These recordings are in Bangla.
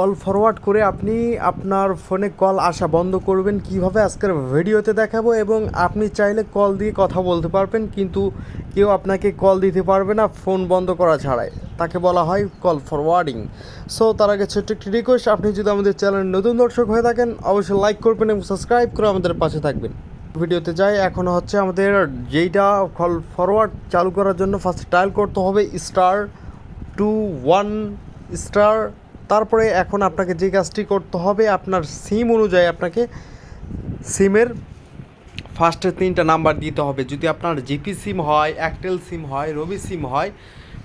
কল ফরওয়ার্ড করে আপনি আপনার ফোনে কল আসা বন্ধ করবেন। কীভাবে আজকের ভিডিওতে দেখাবো এবং আপনি চাইলে কল দিয়ে কথা বলতে পারবেন, কিন্তু কেউ আপনাকে কল দিতে পারবে না ফোন বন্ধ করা ছাড়াই। তাকে বলা হয় কল ফরওয়ার্ডিং। সো, তার আগে ছোট্ট একটি রিকোয়েস্ট আপনি যদি আমাদের চ্যানেল নতুন দর্শক হয়ে থাকেন, অবশ্যই লাইক করবেন এবং সাবস্ক্রাইব করে আমাদের পাশে থাকবেন। ভিডিওতে যাই, এখন হচ্ছে আমাদের যেইটা কল ফরওয়ার্ড চালু করার জন্য ফার্স্ট ডায়াল করতে হবে স্টার টু ওয়ান স্টার তারপরে এখন আপনাকে যে কাজটি করতে হবে, আপনার সিম অনুযায়ী আপনাকে সিমের ফার্স্টে তিনটা নাম্বার দিতে হবে। যদি আপনার জিপি সিম হয় অ্যাক্টেল সিম হয় রবি সিম হয়,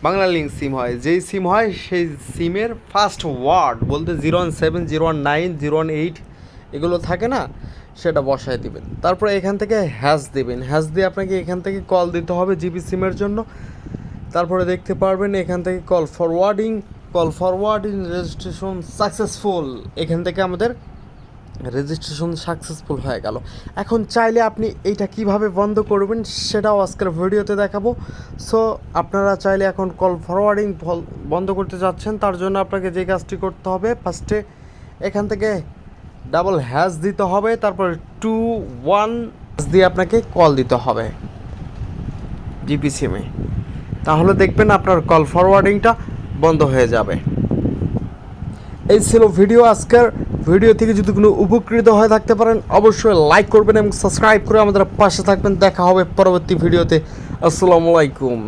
বাংলা লিঙ্ক সিম হয়, যেই সিম হয় সেই সিমের ফার্স্ট ওয়ার্ড বলতে zero one seven zero one nine zero one eight এগুলো থাকে না, সেটা বসায় দিবেন। তারপরে এখান থেকে হ্যাশ দেবেন। হ্যাশ দিয়ে আপনাকে এখান থেকে কল দিতে হবে জিপি সিমের জন্য। তারপরে দেখতে পারবেন এখান থেকে call forwarding call forward in registration successful এখান থেকে আমাদের রেজিস্ট্রেশন সাকসেসফুল হয়ে গেল। এখন চাইলে আপনি এইটা কীভাবে বন্ধ করবেন সেটাও আজকের ভিডিওতে দেখাবো। সো আপনারা চাইলে এখন কল ফরওয়ার্ডিং বন্ধ করতে যাচ্ছেন, তার জন্য আপনাকে যে কাজটি করতে হবে ফার্স্টে এখান থেকে ডাবল হ্যাশ দিতে হবে, তারপর টু ওয়ান দিয়ে আপনাকে কল দিতে হবে জিপি সিমে তাহলে দেখবেন আপনার কল ফরওয়ার্ডিংটা বন্ধ হয়ে যাবে। এই ছিল ভিডিও আজকের। ভিডিও থেকে যদি কোনো উপকৃত হয়ে থাকতে পারেন, অবশ্যই লাইক করবেন এবং সাবস্ক্রাইব করে আমাদের পাশে থাকবেন। দেখা হবে পরবর্তী ভিডিওতে। আসসালামু আলাইকুম।